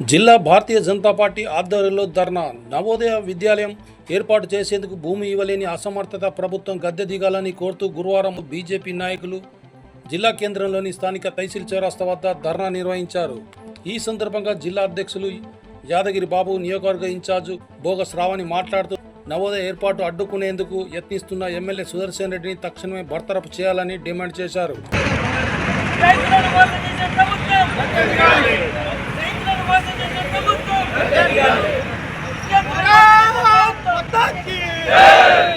జిల్లా భారతీయ జనతా పార్టీ ఆధ్వర్యంలో ధర్నా నవోదయ విద్యాలయం ఏర్పాటు చేసేందుకు భూమి ఇవ్వలేని అసమర్థత ప్రభుత్వం గద్దె దిగాలని కోరుతూ గురువారం బీజేపీ నాయకులు జిల్లా కేంద్రంలోని స్థానిక తహసీల్ చౌరస్తా వద్ద ధర్నా నిర్వహించారు. ఈ సందర్భంగా జిల్లా అధ్యక్షులు యాదగిరి బాబు నియోజకవర్గ ఇన్ఛార్జు భోగ శ్రావణి మాట్లాడుతూ నవోదయ ఏర్పాటు అడ్డుకునేందుకు యత్నిస్తున్న ఎమ్మెల్యే సుదర్శన్ రెడ్డిని తక్షణమే బర్తరఫ్ చేయాలని డిమాండ్ చేశారు రైతులను మోసం చేసే ప్రభుత్వం రైతులను మోసం చేసే ప్రభుత్వం భారత్ మాతా కీ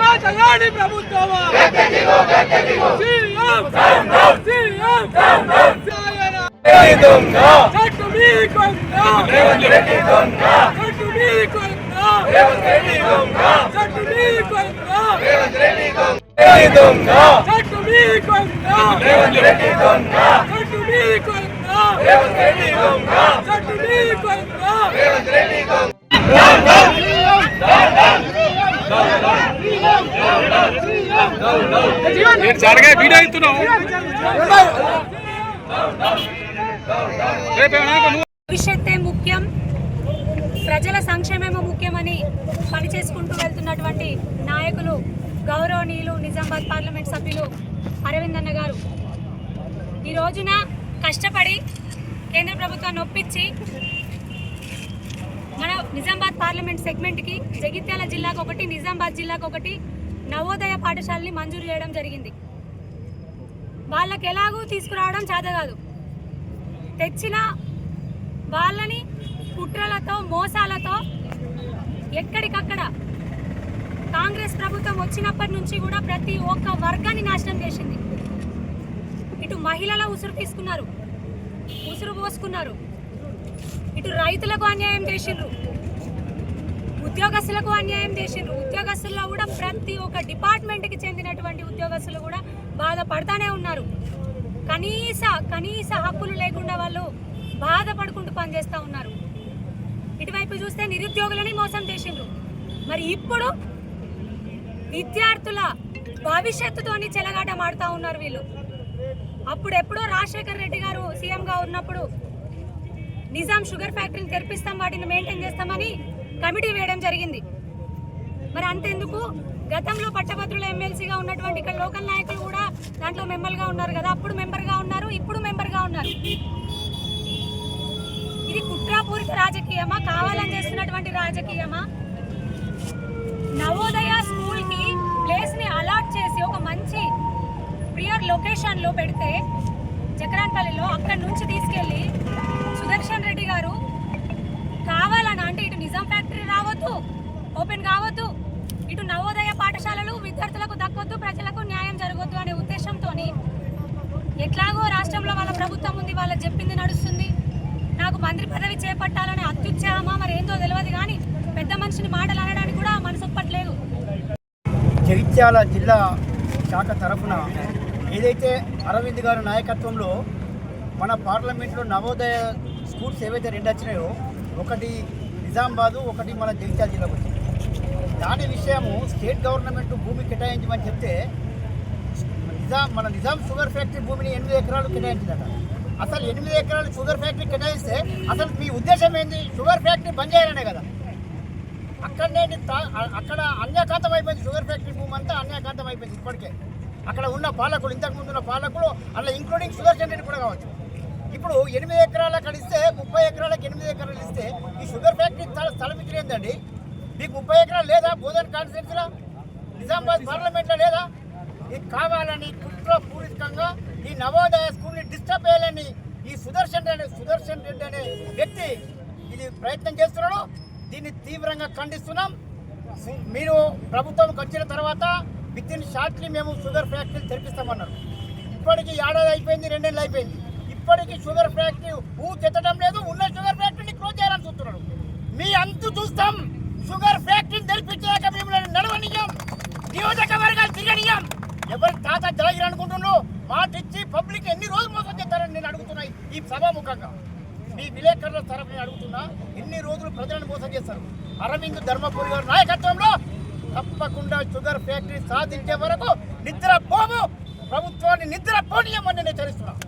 రాజగాడి ప్రభుత్వమా సీఎం సీఎం చెట్టు మీ కొండ చెట్టు మీ కొండ చెట్టు మీ కొండ చెట్టు మీ కొండ చెట్టు మీ కొండ చెట్టు మీ కొండ జరగా వీడియో అవుతున్నావు భవిష్యత్తే ముఖ్యం ప్రజల సంక్షేమమే ముఖ్యమని పనిచేసుకుంటూ వెళ్తున్నటువంటి నాయకులు గౌరవనీయులు నిజామాబాద్ పార్లమెంట్ సభ్యులు అరవింద్ అన్న గారు. ఈ రోజున కష్టపడి కేంద్ర ప్రభుత్వాన్ని ఒప్పించి మన నిజామాబాద్ పార్లమెంట్ సెగ్మెంట్కి జగిత్యాల జిల్లాకు ఒకటి నిజామాబాద్ జిల్లాకు ఒకటి నవోదయ పాఠశాలని మంజూరు చేయడం జరిగింది. వాళ్ళకి ఎలాగూ తీసుకురావడం చేత కాదు తెచ్చిన వాళ్ళని కుట్రలతో మోసాలతో ఎక్కడికక్కడ కాంగ్రెస్ ప్రభుత్వం వచ్చినప్పటి నుంచి కూడా ప్రతి ఒక్క వర్గాన్ని నాశనం చేసింది. ఇటు మహిళల ఉసురు తీసుకున్నారు ఉసురు పోసుకున్నారు. ఇటు రైతులకు అన్యాయం చేసిండ్రు. ఉద్యోగస్తులకు అన్యాయం చేసిండ్రు. ఉద్యోగస్తుల్లో కూడా ప్రతి ఒక్క డిపార్ట్మెంట్కి చెందినటువంటి ఉద్యోగస్తులు కూడా బాధపడతానే ఉన్నారు. కనీస కనీస హక్కులు లేకుండా వాళ్ళు బాధపడుకుంటూ పనిచేస్తూ ఉన్నారు. ఇటువైపు చూస్తే నిరుద్యోగులని మోసం చేసిండ్రు. మరి ఇప్పుడు విద్యార్థుల భవిష్యత్తుతోని చెలగాట మాడుతూ ఉన్నారు వీళ్ళు. అప్పుడు ఎప్పుడో రాజశేఖర్ రెడ్డి గారు సీఎంగా ఉన్నప్పుడు నిజాం షుగర్ ఫ్యాక్టరీని తెరిపిస్తాం వాటిని మెయింటైన్ చేస్తామని కమిటీ వేయడం జరిగింది. మరి అంతెందుకు? గతంలో పట్టభద్రుల ఎమ్మెల్సీగా ఉన్నటువంటి ఇక్కడ లోకల్ నాయకులు కూడా దాంట్లో మెంబర్గా ఉన్నారు కదా. అప్పుడు మెంబర్గా ఉన్నారు ఇప్పుడు మెంబర్గా ఉన్నారు. ఇది కుట్రాపూరిత రాజకీయమా? కావాలని చేస్తున్నటువంటి రాజకీయమా? నవోదయ స్కూల్ ప్లేస్ని అలాట్ చేసి ఒక మంచి ప్రియర్ లొకేషన్లో పెడితే జకరాన్పల్లిలో అక్కడి నుంచి తీసుకెళ్ళి సుదర్శన్ రెడ్డి గారు కావాలని అంటే ఇటు నిజాం ఫ్యాక్టరీ రావద్దు ఓపెన్ కావద్దు ఇటు నవోదయ పాఠశాలలు విద్యార్థులకు దక్కొద్దు ప్రజలకు న్యాయం జరగొద్దు అనే ఉద్దేశంతో ఎట్లాగో రాష్ట్రంలో వాళ్ళ ప్రభుత్వం ఉంది వాళ్ళ చెప్పింది నడుస్తుంది. నాకు మంత్రి పదవి చేపట్టాలని అత్యుత్సాహమా? మరి ఏందో తెలియదు కానీ పెద్ద మనిషిని మాటలు అనడానికి కూడా మనసు ఒప్పట్లేదు. జగిత్యాల జిల్లా శాఖ తరఫున ఏదైతే అరవింద్ గారి నాయకత్వంలో మన పార్లమెంట్లో నవోదయ స్కూల్స్ ఏవైతే రెండు వచ్చినాయో ఒకటి నిజామాబాదు ఒకటి మన జగిత్యాల జిల్లాకు వచ్చింది. దాని విషయము స్టేట్ గవర్నమెంట్ భూమి కేటాయించమని చెప్తే నిజాం మన నిజాం షుగర్ ఫ్యాక్టరీ భూమిని ఎనిమిది ఎకరాలు కేటాయించిందట. అసలు ఎనిమిది ఎకరాలు షుగర్ ఫ్యాక్టరీ కేటాయిస్తే అసలు మీ ఉద్దేశం ఏంది? షుగర్ ఫ్యాక్టరీ బంద్ చేయాలనే కదా. అక్కడనే అక్కడ అన్యాకాంతం అయిపోయింది షుగర్ ఫ్యాక్టరీ భూమి అంతా అన్యాకాంతం అయిపోయింది ఇప్పటికే. అక్కడ ఉన్న పాలకులు ఇంతకుముందు ఉన్న పాలకులు అలా ఇంక్లూడింగ్ షుగర్ సెంటర్ కూడా కావచ్చు. ఇప్పుడు ఎనిమిది ఎకరాలు అక్కడ ఇస్తే ముప్పై ఎకరాలకు ఎనిమిది ఎకరాలు ఇస్తే ఈ షుగర్ ఫ్యాక్టరీ స్థల- స్థలం ఇచ్చిన మీకు ముప్పై ఎకరాలు లేదా? బోధన్ కాన్స్టిట్యూన్సీలో? నిజామాబాద్ పార్లమెంట్లో లేదా? ఇది కావాలని కుట్రపూరితంగా ఈ నవోదయ స్కూల్ని డిస్టర్బ్ చేయాలని ఈ సుదర్శన్ రెడ్డి సుదర్శన్ రెడ్డి అనే వ్యక్తి ఇది ప్రయత్నం చేస్తున్నాడు. దీన్ని తీవ్రంగా ఖండిస్తున్నాం. మీరు ప్రభుత్వంకి వచ్చిన తర్వాత విత్ ఇన్ షార్ట్లీ మేము షుగర్ ఫ్యాక్టరీలు తెరిపిస్తామన్నారు. ఇప్పటికి ఏడాది అయిపోయింది రెండేళ్ళు అయిపోయింది. ఇప్పటికి షుగర్ ఫ్యాక్టరీ ఊ తెచ్చడం లేదు ఉన్న షుగర్ ఫ్యాక్టరీని క్లోజ్ చేయాలని చూస్తున్నాడు. మీ అంతు చూస్తాం. షుగర్ ఫ్యాక్టరీని తెరిపించాక మిమ్మల్ని నడవనియం నియోజకవర్గం ఎవరి తాత జరగిరు అనుకుంటున్నావు మాట ఇచ్చి పబ్లిక్ ఎన్ని రోజులు మోసం చేస్తారని నేను అడుగుతున్నా ఈ సభాముఖంగా మీ విలేకరుల తరఫు నేను అడుగుతున్నా ఎన్ని రోజులు ప్రజలను మోసం చేస్తారు. అరవింద్ ధర్మపురి గారి నాయకత్వంలో తప్పకుండా షుగర్ ఫ్యాక్టరీ సాధించే వరకు నిద్ర పోము ప్రభుత్వాన్ని నిద్ర పోనీయమని నేను తెలుస్తున్నాను